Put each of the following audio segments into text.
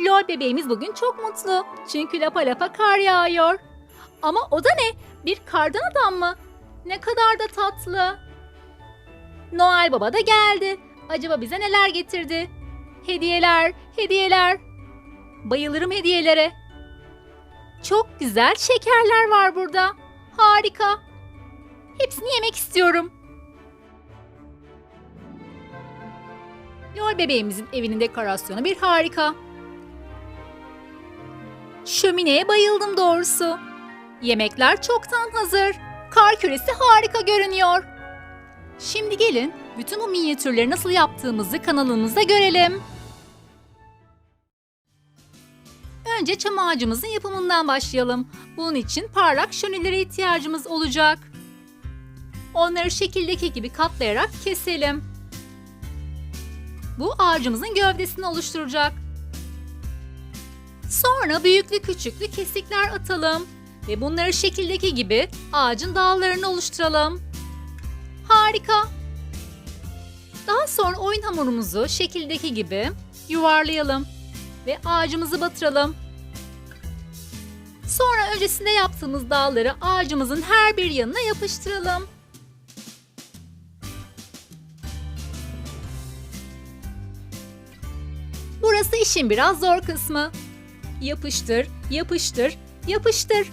Lol bebeğimiz bugün çok mutlu. Çünkü lapa lapa kar yağıyor. Ama o da ne? Bir kardan adam mı? Ne kadar da tatlı. Noel Baba da geldi. Acaba bize neler getirdi? Hediyeler, hediyeler. Bayılırım hediyelere. Çok güzel şekerler var burada. Harika. Hepsini yemek istiyorum. Noel bebeğimizin evinin dekorasyonu bir harika. Şömineye bayıldım doğrusu. Yemekler çoktan hazır. Kar küresi harika görünüyor. Şimdi gelin bütün bu minyatürleri nasıl yaptığımızı kanalımızda görelim. Önce çam ağacımızın yapımından başlayalım. Bunun için parlak şönilere ihtiyacımız olacak. Onları şekildeki gibi katlayarak keselim. Bu ağacımızın gövdesini oluşturacak. Sonra büyüklü küçüklü kesikler atalım ve bunları şekildeki gibi ağacın dallarını oluşturalım. Harika. Daha sonra oyun hamurumuzu şekildeki gibi yuvarlayalım ve ağacımızı batıralım. Sonra öncesinde yaptığımız dalları ağacımızın her bir yanına yapıştıralım. Burası işin biraz zor kısmı. Yapıştır, yapıştır, yapıştır.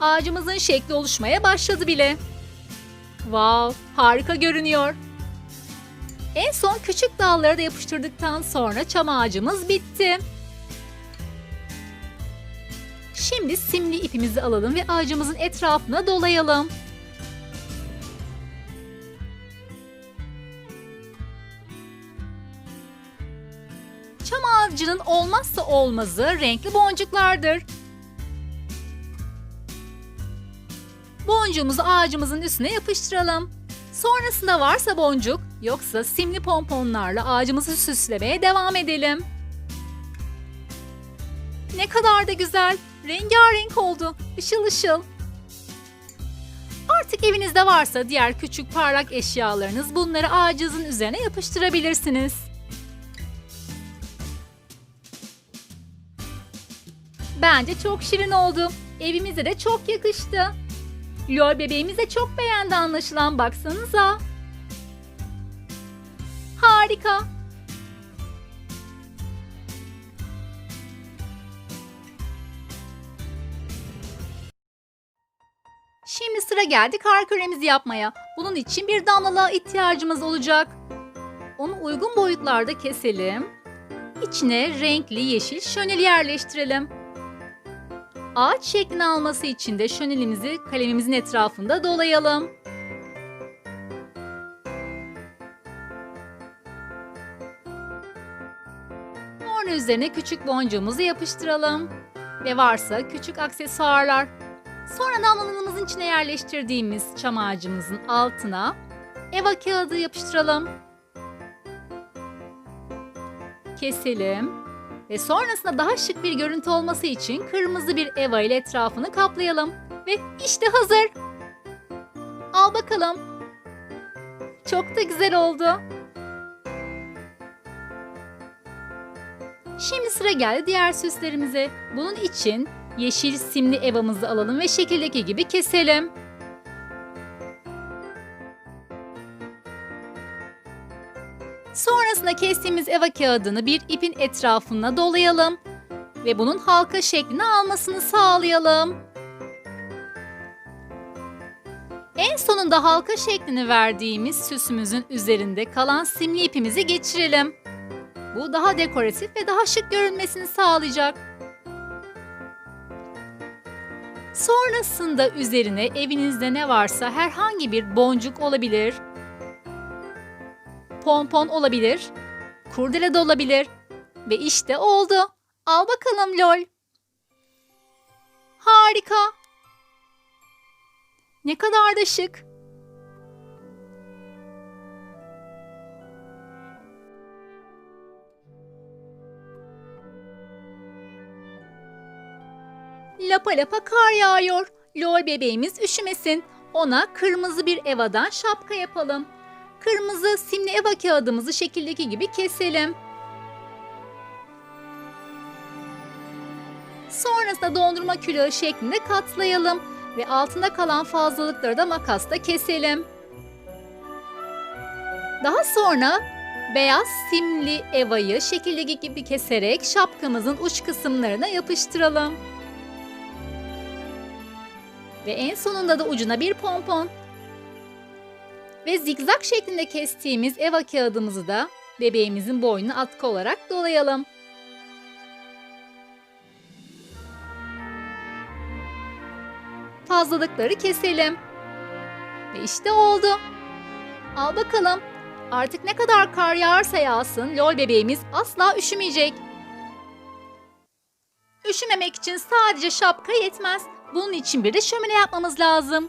Ağacımızın şekli oluşmaya başladı bile. Wow, harika görünüyor. En son küçük dalları da yapıştırdıktan sonra çam ağacımız bitti. Şimdi simli ipimizi alalım ve ağacımızın etrafına dolayalım. Çam ağacının olmazsa olmazı renkli boncuklardır. Boncuğumuzu ağacımızın üstüne yapıştıralım. Sonrasında varsa boncuk, yoksa simli pomponlarla ağacımızı süslemeye devam edelim. Ne kadar da güzel, rengarenk oldu, ışıl ışıl. Artık evinizde varsa diğer küçük parlak eşyalarınız bunları ağacınızın üzerine yapıştırabilirsiniz. Bence çok şirin oldu. Evimize de çok yakıştı. Lol bebeğimiz de çok beğendi anlaşılan baksanıza. Harika. Şimdi sıra geldi kar küremizi yapmaya. Bunun için bir damlalığa ihtiyacımız olacak. Onu uygun boyutlarda keselim. İçine renkli yeşil şönel yerleştirelim. Ağaç şeklini alması için de şönelimizi kalemimizin etrafında dolayalım. Sonra üzerine küçük boncuğumuzu yapıştıralım. Ve varsa küçük aksesuarlar. Sonra damlalığımızın içine yerleştirdiğimiz çam ağacımızın altına eva kağıdı yapıştıralım. Keselim. Ve sonrasında daha şık bir görüntü olması için kırmızı bir eva ile etrafını kaplayalım. Ve işte hazır. Al bakalım. Çok da güzel oldu. Şimdi sıra geldi diğer süslerimize. Bunun için yeşil simli evamızı alalım ve şekildeki gibi keselim. Sonrasında kestiğimiz eva kağıdını bir ipin etrafına dolayalım ve bunun halka şeklini almasını sağlayalım. En sonunda halka şeklini verdiğimiz süsümüzün üzerinde kalan simli ipimizi geçirelim. Bu daha dekoratif ve daha şık görünmesini sağlayacak. Sonrasında üzerine evinizde ne varsa herhangi bir boncuk olabilir, pompon olabilir, kurdele de olabilir ve işte oldu. Al bakalım lol. Harika. Ne kadar da şık. Lapa lapa kar yağıyor. Lol bebeğimiz üşümesin. Ona kırmızı bir evadan şapka yapalım. Kırmızı simli eva kağıdımızı şekildeki gibi keselim. Sonrasında dondurma külahı şeklinde katlayalım ve altında kalan fazlalıkları da makasla keselim. Daha sonra beyaz simli evayı şekildeki gibi keserek şapkamızın uç kısımlarına yapıştıralım. Ve en sonunda da ucuna bir pompon. Ve zigzag şeklinde kestiğimiz eva kağıdımızı da bebeğimizin boynuna atkı olarak dolayalım. Fazlalıkları keselim. Ve işte oldu. Al bakalım. Artık ne kadar kar yağarsa yağsın lol bebeğimiz asla üşümeyecek. Üşümemek için sadece şapka yetmez. Bunun için bir de şömine yapmamız lazım.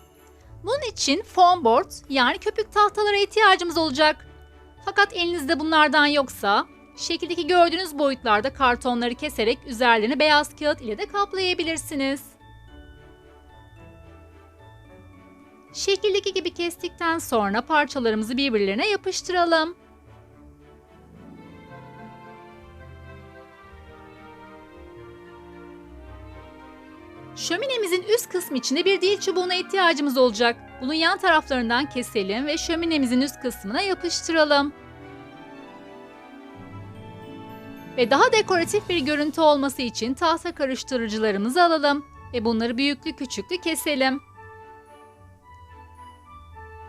Bunun için foam board yani köpük tahtalara ihtiyacımız olacak. Fakat elinizde bunlardan yoksa şekildeki gördüğünüz boyutlarda kartonları keserek üzerlerini beyaz kağıt ile de kaplayabilirsiniz. Şekildeki gibi kestikten sonra parçalarımızı birbirlerine yapıştıralım. Kısmı içinde bir dil çubuğuna ihtiyacımız olacak. Bunun yan taraflarından keselim ve şöminemizin üst kısmına yapıştıralım. Ve daha dekoratif bir görüntü olması için tahta karıştırıcılarımızı alalım ve bunları büyüklü küçüklü keselim.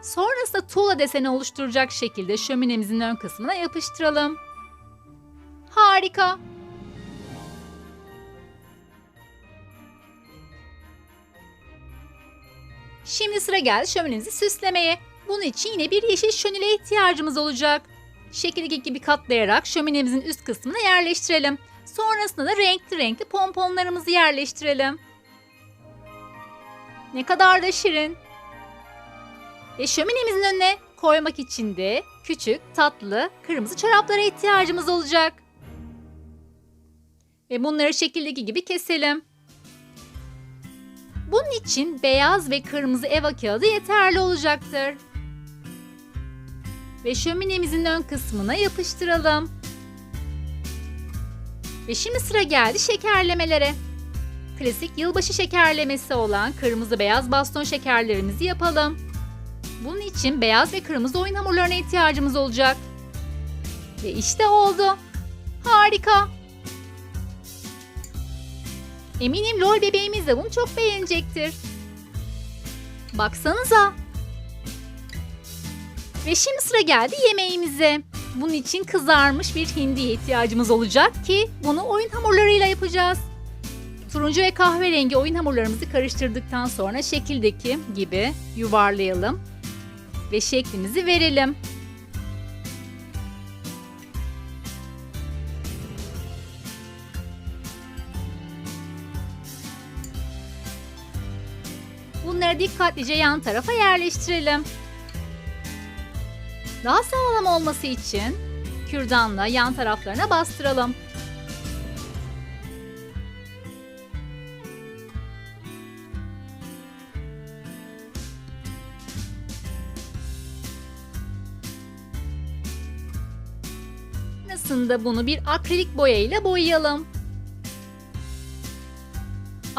Sonrasında tuğla deseni oluşturacak şekilde şöminemizin ön kısmına yapıştıralım. Harika. Şimdi sıra geldi şöminemizi süslemeye. Bunun için yine bir yeşil şönile ihtiyacımız olacak. Şekildeki gibi katlayarak şöminemizin üst kısmına yerleştirelim. Sonrasında da renkli renkli pomponlarımızı yerleştirelim. Ne kadar da şirin. Ve şöminemizin önüne koymak için de küçük, tatlı, kırmızı çoraplara ihtiyacımız olacak. Ve bunları şekildeki gibi keselim. Bunun için beyaz ve kırmızı eva kağıdı yeterli olacaktır. Ve şöminemizin ön kısmına yapıştıralım. Ve şimdi sıra geldi şekerlemelere. Klasik yılbaşı şekerlemesi olan kırmızı beyaz baston şekerlerimizi yapalım. Bunun için beyaz ve kırmızı oyun hamurlarına ihtiyacımız olacak. Ve işte oldu. Harika. Eminim lol bebeğimiz de bunu çok beğenecektir. Baksanıza. Ve şimdi sıra geldi yemeğimize. Bunun için kızarmış bir hindiye ihtiyacımız olacak ki bunu oyun hamurlarıyla yapacağız. Turuncu ve kahverengi oyun hamurlarımızı karıştırdıktan sonra şekildeki gibi yuvarlayalım ve şeklimizi verelim. Bunları dikkatlice yan tarafa yerleştirelim. Daha sağlam olması için kürdanla yan taraflarına bastıralım. Sonrasında bunu bir akrilik boya ile boyayalım.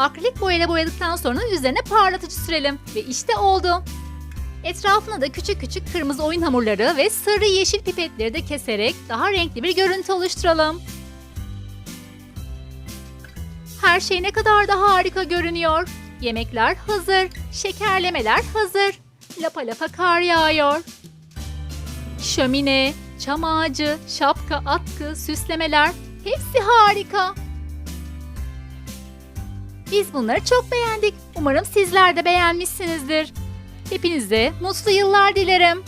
Akrilik boya ile boyadıktan sonra üzerine parlatıcı sürelim ve işte oldu. Etrafına da küçük küçük kırmızı oyun hamurları ve sarı yeşil pipetleri de keserek daha renkli bir görüntü oluşturalım. Her şey ne kadar da harika görünüyor. Yemekler hazır, şekerlemeler hazır. Lapa lapa kar yağıyor. Şömine, çam ağacı, şapka, atkı, süslemeler hepsi harika. Biz bunları çok beğendik. Umarım sizler de beğenmişsinizdir. Hepinize mutlu yıllar dilerim.